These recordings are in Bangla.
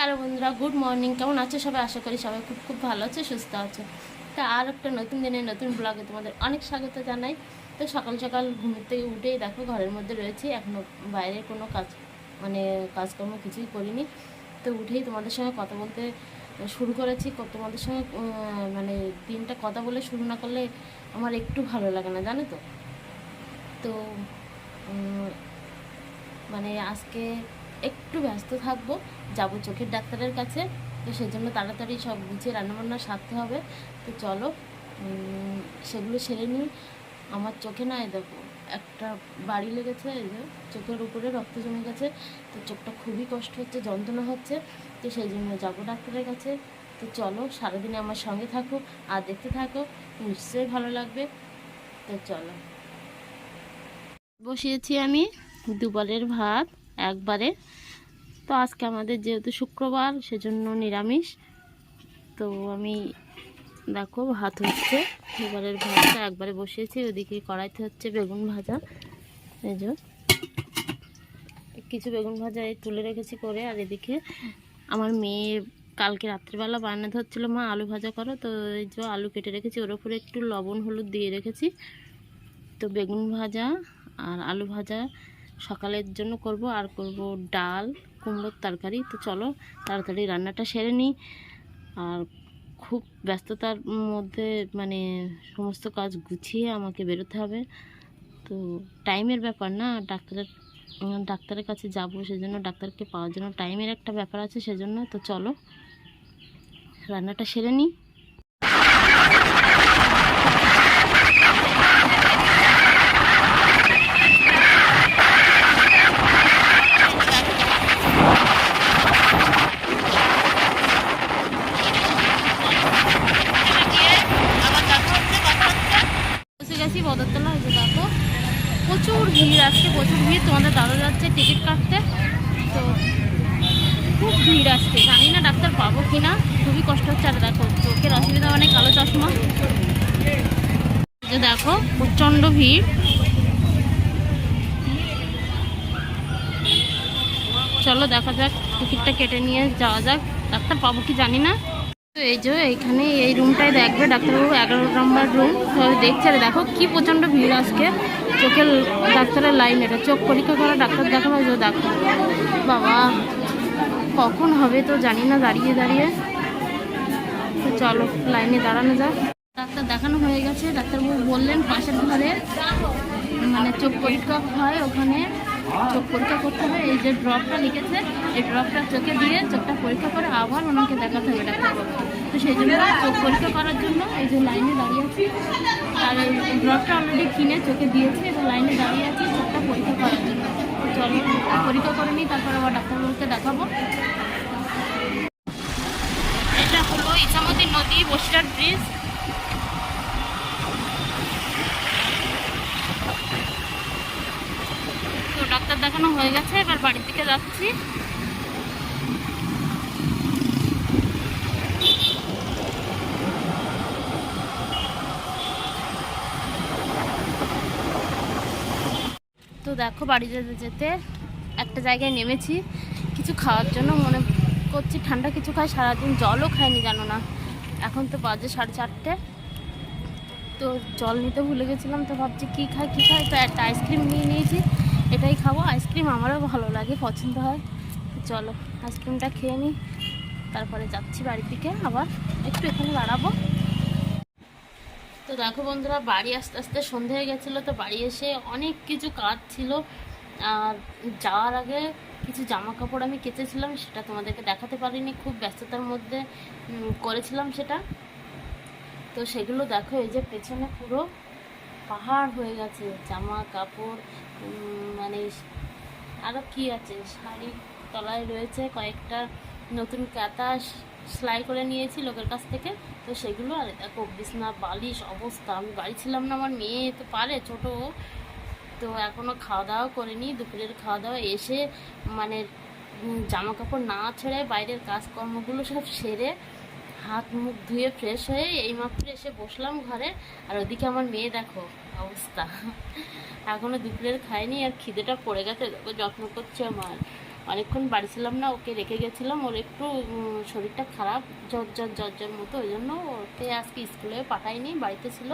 হ্যালো বন্ধুরা, গুড মর্নিং। কেমন আছো সবাই? আশা করি সবাই খুব খুব ভালো আছে, সুস্থ আছে। তা আর একটা নতুন দিনে নতুন ব্লগে তোমাদের অনেক স্বাগত জানাই। তো সকাল সকাল ঘুম থেকে উঠেই দেখো ঘরের মধ্যে রয়েছি এখনও বাইরে কোনো কাজ মানে কাজকর্ম কিছুই করিনি। তো উঠেই তোমাদের সঙ্গে কথা বলতে শুরু করেছি। তোমাদের সঙ্গে মানে দিনটা কথা বলে শুরু না করলে আমার একটু ভালো লাগে না, জানো তো? তো মানে আজকে একটু ব্যস্ত থাকব, যাব চোখের ডাক্তারের কাছে। তো সেজন্য তাড়াতাড়ি সব গুছিয়ে রান্নাবান্না সারতে হবে। তো চলো সেগুলো সেরে নিই। আমার চোখে না দেখো, একটা বাড়ি লেগেছে, এই যে চোখের উপরে রক্ত জমে গেছে। তো চোখটা খুবই কষ্ট হচ্ছে, যন্ত্রণা হচ্ছে। তো সেই জন্য যাব ডাক্তারের কাছে। তো চলো, সারাদিনে আমার সঙ্গে থাকো আর দেখতে থাকো, নিশ্চয়ই ভালো লাগবে। তো চলো। বসিয়েছি আমি দুবারের ভাত। একবারে। তো আজকে আমাদের যেহেতু শুক্রবার, সেজন্য নিরামিষ। তো আমি, দেখো, ভাত হচ্ছে। দুবারের ভাতটা একবারে বসিয়েছি, ওদিকে কড়াইতে হচ্ছে বেগুন ভাজা। এই যে, কিছু বেগুন ভাজা তুলে রেখেছি করে, আর এদিকে আমার মেয়ে কালকে রাত্রিবেলা বানাতে হচ্ছিল, মা, আলু ভাজা করো। তো এই যে আলু কেটে রেখেছি, ওর উপরে একটু লবণ, হলুদ দিয়ে রেখেছি। তো বেগুন ভাজা আর আলু ভাজা সকালের জন্য করব, আর করব ডাল, কুমড়োর তরকারি। তো চলো, তাড়াতাড়ি রান্নাটা সেরে নিই। আর খুব ব্যস্ততার মধ্যে মানে সমস্ত কাজ গুছিয়ে আমাকে বেরোতে হবে। তো টাইমের ব্যাপার না, ডাক্তারের ডাক্তারের কাছে যাব, সেজন্য ডাক্তারকে পাওয়ার জন্য টাইমের একটা ব্যাপার আছে সেজন্য। তো চলো, রান্নাটা সেরে নিই। বদরতলা হয়েছে দেখো। প্রচুর ভিড় আজকে প্রচুর ভিড়। তোমাদের দাদা যাচ্ছে টিকিট কাটতে। তো খুব ভিড় আজকে জানি না ডাক্তার পাবো কি না খুবই কষ্ট হচ্ছে। আর দেখো, চোখের অসুবিধা মানে কালো চশমা। যে দেখো, প্রচণ্ড ভিড়। চলো দেখা যাক, টিকিটটা কেটে নিয়ে যাওয়া যাক। ডাক্তার পাবো কি জানি না। এই যে এইখানে এই রুমটায় দেখবে, ডাক্তারবাবু, এগারো নম্বর রুম দেখছে দেখো কি প্রচণ্ড ভিড় আজকে। চোখের ডাক্তারের লাইন এটা, চোখ পরীক্ষা করা ডাক্তার দেখানো যে দেখো। বাবা, কখন হবে তো জানি না, দাঁড়িয়ে দাঁড়িয়ে। তো চলো লাইনে দাঁড়ানো যাক। ডাক্তার দেখানো হয়ে গেছে, ডাক্তারবাবু বললেন পাশের ঘরে। মানে চোখ পরীক্ষা হয় ওখানে। চোখ পরীক্ষা করতে হবে এই যে ড্রপটা লিখেছে, এই ড্রপটা চোখে দিয়ে চোখটা পরীক্ষা করে আবার ওনাকে দেখাতে হবে ডাক্তারবাবু তো সেই জন্য চোখ পরীক্ষা করার জন্য এই যে লাইনে দাঁড়িয়ে আছি। আর ড্রপটা অলরেডি কিনে চোখে দিয়েছি, এবং লাইনে দাঁড়িয়ে আছি চোখটা পরীক্ষা করার জন্য। চলো পরীক্ষা করে নিই, তারপর আবার ডাক্তারবাবুকে দেখাবো। এটা হলো ইছামতি নদী বসিরহাট ব্রিজ তো ডাক্তার দেখানো হয়ে গেছে এবার বাড়ির দিকে যাচ্ছি। তো দেখো বাড়ি যেতে যেতে একটা জায়গায় নেমেছি। কিছু খাওয়ার জন্য মনে করছি ঠান্ডা কিছু খাই, সারাদিন জলও খাইনি, জানো না। এখন তো বাজে সাড়ে চারটে। তো জল নিতে ভুলে গেছিলাম, তো ভাবছি কী খাই কী খাই? তো একটা আইসক্রিম নিয়ে নিয়েছি। এটাই খাব, আইসক্রিম আমারও ভালো লাগে, পছন্দ হয়। চলো, আইসক্রিমটা খেয়ে নিই তারপরে যাচ্ছি বাড়ির দিকে, আবার একটু এখানে দাঁড়াবো। তো দেখো বন্ধুরা, বাড়ি আস্তে আস্তে সন্ধে হয়ে গেছিল, তো বাড়ি এসে অনেক কিছু কাজ ছিল আর যাওয়ার আগে কিছু জামা কাপড় আমি কেচেছিলাম, সেটা তোমাদেরকে দেখাতে পারিনি, খুব ব্যস্ততার মধ্যে করেছিলাম সেটা। তো সেগুলো দেখো, এই যে পেছনে পুরো পাহাড় হয়ে গেছে জামা কাপড় মানে আরও কি আছে? শাড়ির তলায় রয়েছে কয়েকটা নতুন কাঁথা সেলাই করে নিয়েছি লোকের কাছ থেকে। তো সেগুলো আর দেখো বিছনা, বালিশ অবস্থা। আমি বাড়ি ছিলাম না, আমার মেয়ে তো পারে, ছোটো তো এখনও খাওয়া দাওয়া করিনি, দুপুরের খাওয়া দাওয়া এসে মানে জামা কাপড় না ছেড়ে বাইরের কাজকর্মগুলো সব সেরে হাত মুখ ধুয়ে ফ্রেশ হয়ে এইমাত্র এসে বসলাম ঘরে। আর ওদিকে আমার মেয়ে দেখো, অবস্থা। এখনও দুপুরের খায়নি, আর খিদেটা পড়ে গেছে, দেখো যত্ন করছে আমার। অনেকক্ষণ বাড়ি ছিলাম না, ওকে রেখে গেছিলাম, ওর একটু শরীরটা খারাপ, জ্বর জ্বর মতো, ওই জন্য ওকে আজকে স্কুলে পাঠাইনি বাড়িতে ছিল।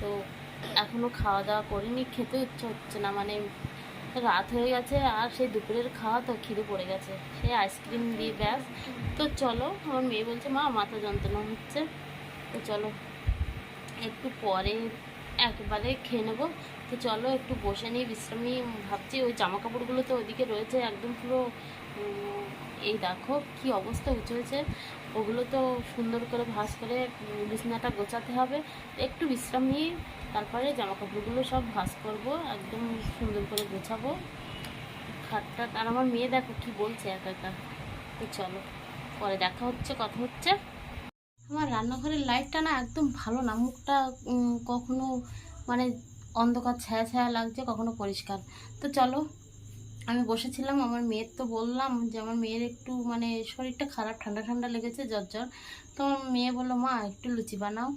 তো এখনও খাওয়া দাওয়া করিনি, খেতে ইচ্ছা হচ্ছে না মানে রাত হয়ে গেছে আর সেই দুপুরের খাওয়া তো খিদে পড়ে গেছে। সেই আইসক্রিম দিয়ে ব্যাস। তো চলো, আমার মেয়ে বলছে, মা, মাথা যন্ত্রণা হচ্ছে। তো চলো, একটু পরে একবারে খেয়ে নেব। তো চলো, একটু বসে নিই, বিশ্রাম নিয়ে ভাবছি ওই জামা কাপড়গুলো তো ওইদিকে রয়েছে, একদম পুরো এই দেখো কি অবস্থা, উঁচু হয়েছে। ওগুলো তো সুন্দর করে ভাঁজ করে বিছানাটা গোছাতে হবে। একটু বিশ্রাম নিয়ে তারপরে জামা কাপড়গুলো সব ভাঁজ করব, একদম সুন্দর করে গোছাবো। খাটটা, আর আমার মেয়ে দেখো কি বলছে একা একা। তো চলো, পরে দেখা হচ্ছে, কথা হচ্ছে। আমার রান্নাঘরের লাইটটা না একদম ভালো না, মুখটা কখনো মানে অন্ধকার, ছায়া ছায়া লাগছে, কখনো পরিষ্কার। তো চলো আমি বসেছিলাম, আমার মেয়ের তো বললাম যে আমার মেয়ের একটু মানে শরীরটা খারাপ, ঠান্ডা ঠান্ডা লেগেছে জ্বর জ্বর তো আমার মেয়ে বলল, মা, একটু লুচি বানাও।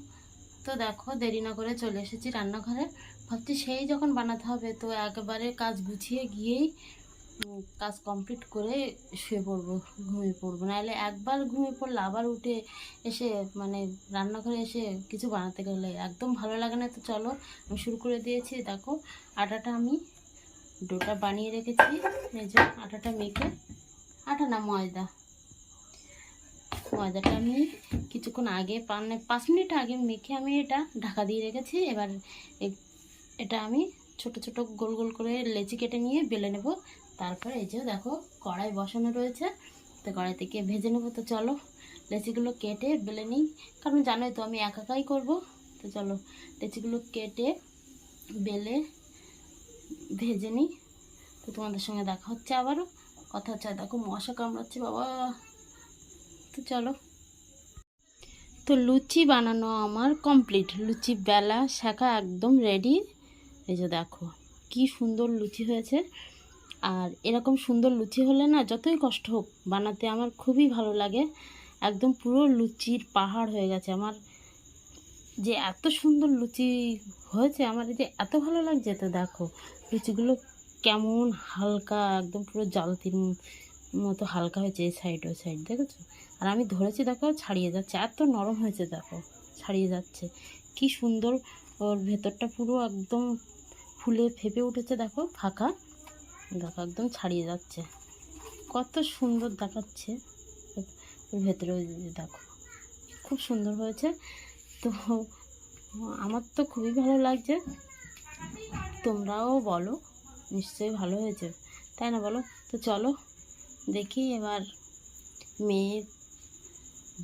তো দেখো, দেরি না করে চলে এসেছি রান্নাঘরে। ভাবছি সেই যখন বানাতে হবে, তো একেবারে কাজ গুছিয়ে গিয়েই কাজ কমপ্লিট করে শুয়ে পড়ব, ঘুমিয়ে পড়ব। নাহলে একবার ঘুমিয়ে পড়লে আবার উঠে এসে মানে রান্নাঘরে এসে কিছু বানাতে গেলে একদম ভালো লাগে না। তো চলো, আমি শুরু করে দিয়েছি, দেখো, আটাটা আমি ডোটা বানিয়ে রেখেছি। এই যে আটাটা মেখে, আটা না, ময়দা। ময়দাটা আমি কিছুক্ষণ আগে মানে পাঁচ মিনিট আগে মেখে আমি এটা ঢাকা দিয়ে রেখেছি। এবার এটা আমি ছোট ছোট গোল গোল করে লেচি কেটে নিয়ে বেলে নেব। তারপরে এই যে দেখো, কড়াই বসানো রয়েছে। তো কড়াই থেকে ভেজে নেব। তো চলো, লেচিগুলো কেটে বেলে নিই। কারণ জানোই তো আমি একাকাই করব। তো চলো, লেচিগুলো কেটে বেলে ভেজে নিই। তো তোমাদের সঙ্গে দেখা হচ্ছে আবারও। কথা হচ্ছে দেখো মশা কামড়াচ্ছে, বাবা। তো চলো। তো লুচি বানানো আমার কমপ্লিট লুচি বেলা, শাখা একদম রেডি এই যে দেখো, কি সুন্দর লুচি হয়েছে। আর এরকম সুন্দর লুচি হলে না, যতই কষ্ট হোক, বানাতে আমার খুবই ভালো লাগে। একদম পুরো লুচির পাহাড় হয়ে গেছে। আমার যে এত সুন্দর লুচি হয়েছে, আমার যে এত ভালো লাগছে, তো দেখো। লুচিগুলো কেমন হালকা, একদম পুরো জালতির মতো হালকা হয়েছে এই সাইড ওই সাইড দেখেছ? আর আমি ধরেছি, দেখো, ছাড়িয়ে যাচ্ছে, এত নরম হয়েছে, দেখো, ছাড়িয়ে যাচ্ছে। কি সুন্দর, ওর ভেতরটা পুরো একদম ফুলে ফেপে উঠেছে, দেখো, ফাঁকা। দেখো, একদম ছাড়িয়ে যাচ্ছে। কত সুন্দর দেখাচ্ছে ওর ভেতরে দেখো, খুব সুন্দর হয়েছে। তো আমার তো খুবই ভালো লাগছে। তোমরাও বলো, নিশ্চয়ই ভালো হয়েছে। তাই না বলো? তো চলো, দেখি এবার মেয়ে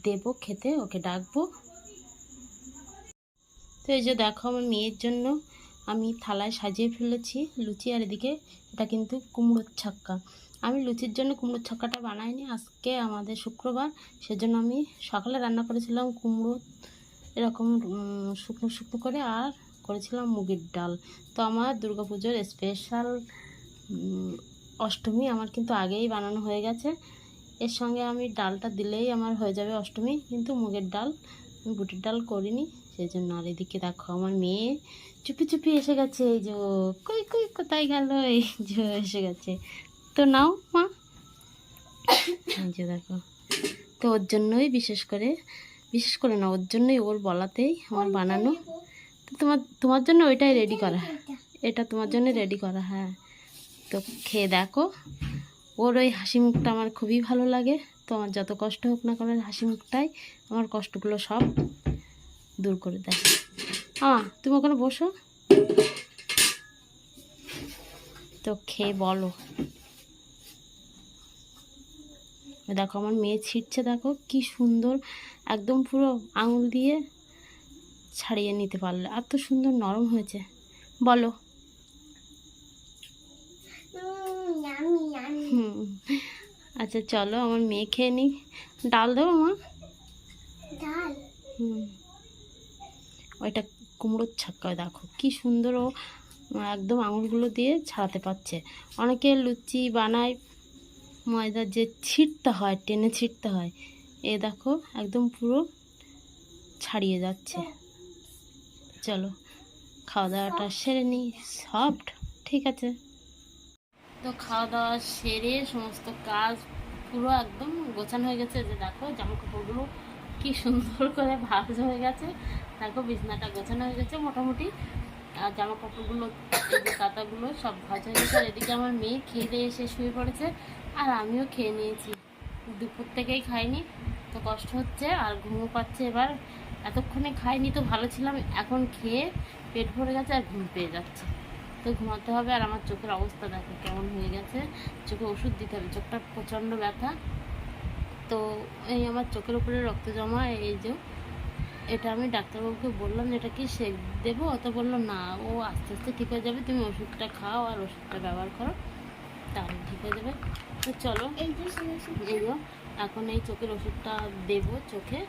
দেবো খেতে, ওকে ডাকবো। তো এই যে দেখো আমার মেয়ের জন্য আমি থালায় সাজিয়ে ফেলেছি লুচি, আর এদিকে এটা কিন্তু কুমড়োর ছক্কা। আমি লুচির জন্য কুমড়োর ছক্কাটা বানাইনি, আজকে আমাদের শুক্রবার, সেজন্য আমি সকালে রান্না করেছিলাম কুমড়ো, এরকম শুকনো শুকনো করে, আর করেছিলাম মুগের ডাল। তো আমার দুর্গাপুজোর স্পেশাল অষ্টমী আমার কিন্তু আগেই বানানো হয়ে গেছে। এর সঙ্গে আমি ডালটা দিলেই আমার হয়ে যাবে অষ্টমী, কিন্তু মুগের ডাল, আমি বুটের ডাল করিনি। সেই জন্য আর এদিকে দেখো আমার মেয়ে চুপি চুপি এসে গেছে, এই যে কই কই, কোথায় গেল? এই যে এসে গেছে। তো নাও, মা। যে দেখো। তো ওর জন্যই বিশেষ করে বিশেষ করে না, ওর জন্যই ওর বলাতেই আমার বানানো তোমার তোমার জন্য ওইটাই রেডি করা। এটা। তোমার জন্য রেডি করা হ্যাঁ। তো খেয়ে দেখো। ওর ওই হাসি মুখটা আমার খুবই ভালো লাগে। তো আমার যত কষ্ট হোক না কেন হাসি মুখটাই আমার কষ্টগুলো সব দূর করে দেয়। হ্যাঁ তুমি ওখানে বসো। তো খেয়ে বলো। দেখো আমার মেয়ে ছিটছে দেখো কি সুন্দর। একদম পুরো আঙুল দিয়ে ছাড়িয়ে নিতে পারলে। এত সুন্দর নরম হয়েছে। বলো। হুম। আচ্ছা চলো আমার মেয়ে খেয়ে নি। ডাল দেবো মা? ডাল? হুম। ওইটা কুমড়োর ছক্কা দেখো কি সুন্দর ও একদম আঙুলগুলো দিয়ে ছাড়াতে পারছে। অনেকে লুচি বানায় ময়দা যে ছিটতে হয় টেনে ছিটতে হয় এ দেখো একদম পুরো ছাড়িয়ে যাচ্ছে। চলো খাওয়া দাওয়াটা সেরে নিই সফট ঠিক আছে। তো খাওয়া দাওয়া সেরে সমস্ত কাজ পুরো একদম গোছানো হয়ে গেছে, যে দেখো জামা কাপড়গুলো কি সুন্দর করে ভাজ হয়ে গেছে, দেখো বিছনাটা গোছানো হয়ে গেছে মোটামুটি, আর জামা কাপড়গুলো কাতাগুলো সব ভাজ হয়ে গেছে, আর এদিকে আমার মেয়ে খেয়ে দিয়ে এসে শুয়ে পড়েছে, আর আমিও খেয়ে নিয়েছি। দুপুর থেকেই খাইনি, তো কষ্ট হচ্ছে, আর ঘুমও পাচ্ছে এবার এতক্ষণে খাইনি তো ভালো ছিলাম এখন খেয়ে পেট ভরে গেছে আর ঘুম পেয়ে যাচ্ছে। তো ঘুমাতে হবে আর আমার চোখের অবস্থা দেখো কেমন হয়ে গেছে। চোখে ওষুধ দিতে হবে চোখটা প্রচণ্ড ব্যথা। তো এই আমার চোখের উপরে রক্ত জমা এই যে এটা আমি ডাক্তারবাবুকে বললাম যে এটা কি সেক দেবো? তো বলল না ও আস্তে আস্তে ঠিক হয়ে যাবে তুমি ওষুধটা খাও আর ওষুধটা ব্যবহার করো তাহলে ঠিক হয়ে যাবে। তো চলো এই যে এখন এই চোখের ওষুধটা দেবো চোখে।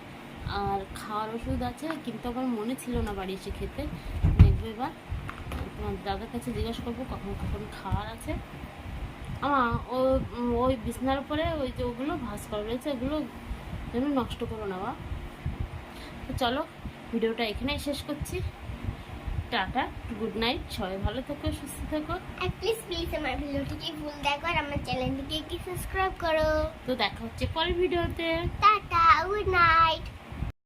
আর খাওয়ার ওষুধ আছে কিন্তু আমার মনে ছিল না বাড়ি এসে খেতে। দেখব এবার তোমার দাদার কাছে জিজ্ঞেস করব কখন কখন খাওয়ার আছে। আমার ও ওই বিছনার উপরে ওই যে ওগুলো ভাস করা রয়েছে ওগুলো যেন নষ্ট করো না বা তো চলো ভিডিওটা এখানেই শেষ করছি। টাটা গুড নাইট সবাই ভালো থেকো সুস্থ থেকো। আর প্লিজ প্লিজ আমার ভিডিওটিকে ফুল দেখো আর আমার চ্যানেলটিকে কি সাবস্ক্রাইব করো। তো দেখা হচ্ছে পরের ভিডিওতে। Tata good night